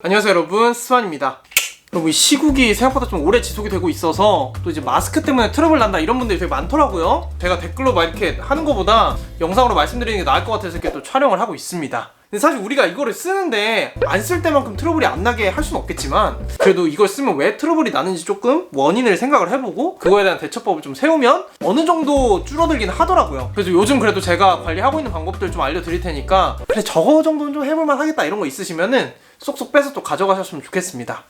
안녕하세요 여러분. 스완입니다. 여러분 이 시국이 생각보다 좀 오래 지속이 되고 있어서 또 이제 마스크 때문에 트러블 난다 이런 분들이 되게 많더라고요. 제가 댓글로 막 이렇게 하는 것보다 영상으로 말씀드리는 게 나을 것 같아서 이렇게 또 촬영을 하고 있습니다 근데 사실 우리가 이거를 쓰는데 안 쓸 때만큼 트러블이 안 나게 할 수는 없겠지만 그래도 이걸 쓰면 왜 트러블이 나는지 조금 원인을 생각을 해보고 그거에 대한 대처법을 좀 세우면 어느 정도 줄어들긴 하더라고요. 그래서 요즘 그래도 제가 관리하고 있는 방법들 좀 알려드릴 테니까 그래 저거 정도는 좀 해볼만 하겠다 이런 거 있으시면은 쏙쏙 빼서 또 가져가셨으면 좋겠습니다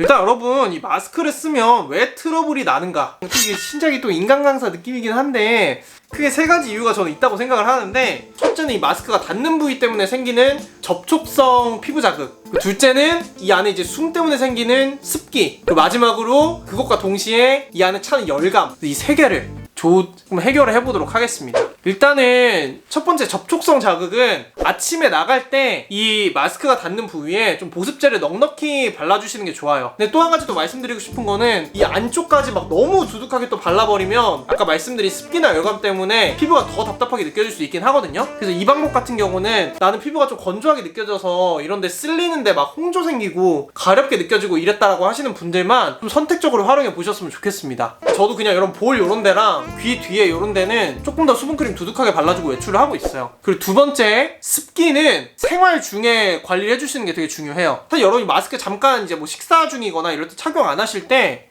일단 여러분 이 마스크를 쓰면 왜 트러블이 나는가? 이게 신작이 또 인간 강사 느낌이긴 한데 크게 세 가지 이유가 저는 있다고 생각을 하는데 첫째는 이 마스크가 닿는 부위 때문에 생기는 접촉성 피부 자극. 그 둘째는 이 안에 이제 숨 때문에 생기는 습기. 그리고 마지막으로 그것과 동시에 이 안에 차는 열감. 이 세 개를 조금 해결을 해보도록 하겠습니다. 일단은 첫 번째 접촉성 자극은 아침에 나갈 때 이 마스크가 닿는 부위에 좀 보습제를 넉넉히 발라주시는 게 좋아요. 근데 또 한 가지 또 말씀드리고 싶은 거는 이 안쪽까지 막 너무 두둑하게 또 발라버리면 아까 말씀드린 습기나 열감 때문에 피부가 더 답답하게 느껴질 수 있긴 하거든요. 그래서 이 방법 같은 경우는 나는 피부가 좀 건조하게 느껴져서 이런데 쓸리는데 막 홍조 생기고 가렵게 느껴지고 이랬다라고 하시는 분들만 좀 선택적으로 활용해 보셨으면 좋겠습니다. 저도 그냥 이런 볼 요런 데랑 귀 뒤에 요런 데는 조금 더 수분크림 두둑하게 발라주고 외출을 하고 있어요. 그리고 두 번째 습기는 생활 중에 관리를 해주시는 게 되게 중요해요. 사실 여러분이 마스크 잠깐 이제 뭐 식사 중이거나 이럴 때 착용 안 하실 때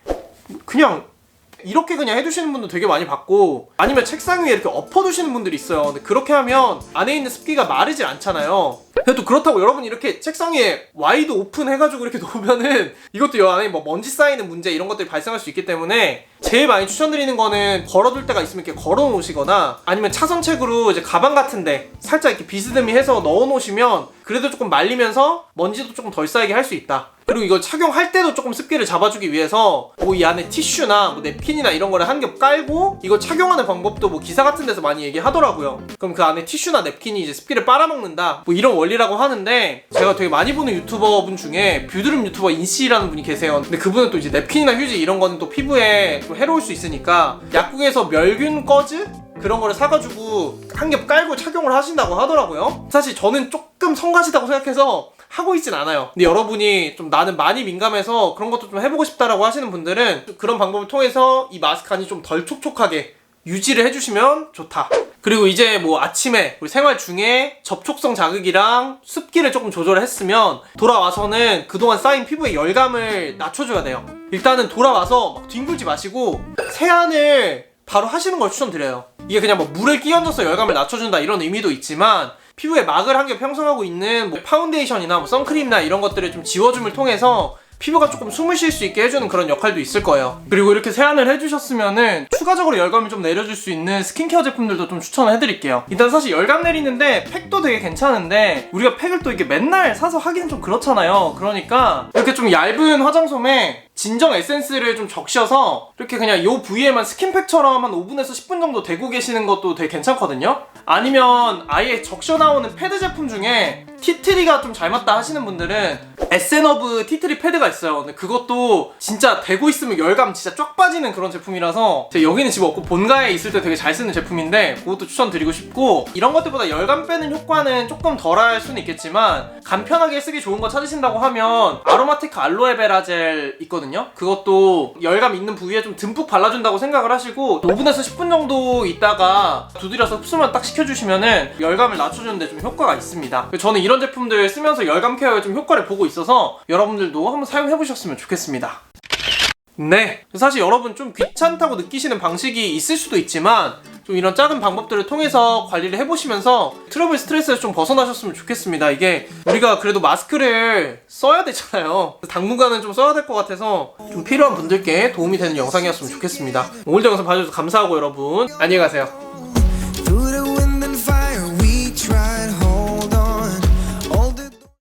그냥 이렇게 그냥 해두시는 분도 되게 많이 봤고 아니면 책상 위에 이렇게 엎어두시는 분들이 있어요. 근데 그렇게 하면 안에 있는 습기가 마르질 않잖아요. 그래도 그렇다고 여러분이 이렇게 책상 위에 와이드 오픈 해가지고 이렇게 놓으면은 이것도 이 안에 뭐 먼지 쌓이는 문제 이런 것들이 발생할 수 있기 때문에 제일 많이 추천드리는 거는 걸어둘 때가 있으면 이렇게 걸어 놓으시거나 아니면 차선책으로 이제 가방 같은데 살짝 이렇게 비스듬히 해서 넣어 놓으시면 그래도 조금 말리면서 먼지도 조금 덜 쌓이게 할 수 있다. 그리고 이걸 착용할 때도 조금 습기를 잡아주기 위해서 뭐 이 안에 티슈나 뭐 냅킨이나 이런 거를 한 겹 깔고 이거 착용하는 방법도 뭐 기사 같은 데서 많이 얘기하더라고요. 그럼 그 안에 티슈나 냅킨이 이제 습기를 빨아먹는다. 뭐 이런 원리라고 하는데 제가 되게 많이 보는 유튜버 분 중에 뷰드룸 유튜버 인씨라는 분이 계세요. 근데 그분은 또 이제 냅킨이나 휴지 이런 거는 또 피부에 좀 해로울 수 있으니까 약국에서 멸균 꺼즈 그런 거를 사가지고 한 겹 깔고 착용을 하신다고 하더라고요. 사실 저는 조금 성가시다고 생각해서 하고 있진 않아요. 근데 여러분이 좀 나는 많이 민감해서 그런 것도 좀 해보고 싶다라고 하시는 분들은 그런 방법을 통해서 이 마스크 안이 좀 덜 촉촉하게 유지를 해주시면 좋다. 그리고 이제 뭐 아침에 우리 생활 중에 접촉성 자극이랑 습기를 조금 조절을 했으면 돌아와서는 그동안 쌓인 피부의 열감을 낮춰줘야 돼요. 일단은 돌아와서 막 뒹굴지 마시고 세안을 바로 하시는 걸 추천드려요. 이게 그냥 뭐 물을 끼얹어서 열감을 낮춰준다 이런 의미도 있지만 피부에 막을 한겹 형성하고 있는 뭐 파운데이션이나 뭐 선크림이나 이런 것들을 좀 지워줌을 통해서 피부가 조금 숨을 쉴 수 있게 해주는 그런 역할도 있을 거예요. 그리고 이렇게 세안을 해주셨으면은 추가적으로 열감을 좀 내려줄 수 있는 스킨케어 제품들도 좀 추천을 해드릴게요. 일단 사실 열감 내리는데 팩도 되게 괜찮은데 우리가 팩을 또 이게 맨날 사서 하기는 좀 그렇잖아요. 그러니까 이렇게 좀 얇은 화장솜에 진정 에센스를 좀 적셔서 이렇게 그냥 이 부위에만 스킨팩처럼 한 5분에서 10분 정도 대고 계시는 것도 되게 괜찮거든요. 아니면 아예 적셔 나오는 패드 제품 중에 티트리가 좀 잘 맞다 하시는 분들은 에센어브 티트리 패드가 있어요. 근데 그것도 진짜 대고 있으면 열감 진짜 쫙 빠지는 그런 제품이라서 제가 여기는 집 없고 본가에 있을 때 되게 잘 쓰는 제품인데 그것도 추천드리고 싶고 이런 것들보다 열감 빼는 효과는 조금 덜할 수는 있겠지만 간편하게 쓰기 좋은 거 찾으신다고 하면 아로마티카 알로에베라 젤 있거든요. 그것도 열감 있는 부위에 좀 듬뿍 발라준다고 생각을 하시고 5분에서 10분 정도 있다가 두드려서 흡수만 딱 시켜주시면은 열감을 낮춰주는데 좀 효과가 있습니다. 저는 이런 제품들 쓰면서 열감 케어에 좀 효과를 보고 있어서 여러분들도 한번 사용해보셨으면 좋겠습니다. 네. 사실 여러분 좀 귀찮다고 느끼시는 방식이 있을 수도 있지만 좀 이런 작은 방법들을 통해서 관리를 해보시면서 트러블 스트레스에서 좀 벗어나셨으면 좋겠습니다. 이게 우리가 그래도 마스크를 써야 되잖아요. 당분간은 좀 써야 될 것 같아서 좀 필요한 분들께 도움이 되는 영상이었으면 좋겠습니다. 오늘도 영상 봐주셔서 감사하고 여러분 안녕히 가세요.